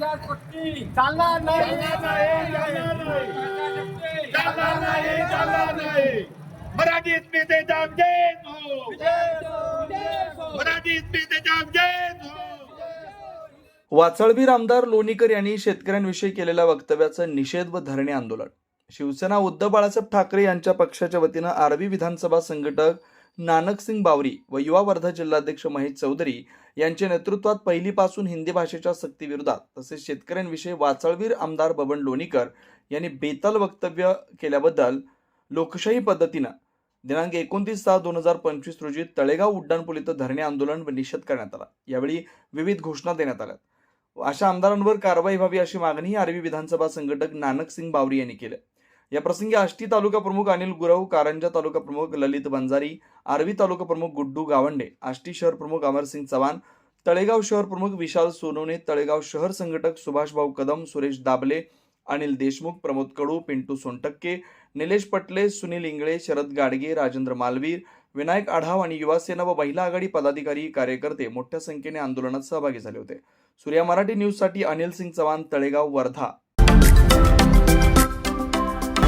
सक्ती चालणार नाही. चालणार नाही. चालणार नाही. चालणार नाही. मराठी स्मितेचा जय हो. मराठी स्मितेचा जय हो. वाचळबीर आमदार लोणीकर यांनी शेतकऱ्यांविषयी केलेल्या वक्तव्याचं निषेध व धरणे आंदोलन. शिवसेना उद्धव बाळासाहेब ठाकरे यांच्या पक्षाच्या वतीनं आरबी विधानसभा संघटक नानकसिंग बावरी व युवा वर्धा जिल्हाध्यक्ष महेश चौधरी यांच्या नेतृत्वात पहिलीपासून हिंदी भाषेच्या सक्तीविरोधात तसेच शेतकऱ्यांविषयी वाचळवीर आमदार बबन लोणीकर यांनी बेताल वक्तव्य केल्याबद्दल लोकशाही पद्धतीनं दिनांक एकोणतीस सहा दोन हजार पंचवीस रोजी तळेगाव उड्डाणपूल इथं धरणे आंदोलन व निषेध करण्यात आला. यावेळी विविध घोषणा देण्यात आल्या अशा आमदारांवर कारवाई व्हावी अशी मागणी आरबी विधानसभा संघटक नानक सिंग बावरी यांनी केली. या प्रसंगी आष्टी तालुका प्रमुख अनिल गुरव कारंजा तालुका प्रमुख ललित बंजारी आर्वी तालुका प्रमुख गुड्डू गावंडे आष्टी शहर प्रमुख अमरसिंग चव्हाण तळेगाव शहर प्रमुख विशाल सोनवणे तळेगाव शहर संघटक सुभाषभाऊ कदम सुरेश दाबले अनिल देशमुख प्रमोद कडू पिंटू सोनटक्के निलेश पटले सुनील इंगळे शरद गाडगे राजेंद्र मालवीर विनायक आढाव आणि युवासेना व महिला आघाडी पदाधिकारी कार्यकर्ते मोठ्या संख्येने आंदोलनात सहभागी झाले होते. सूर्या मराठी न्यूजसाठी अनिल सिंग चव्हाण तळेगाव वर्धा.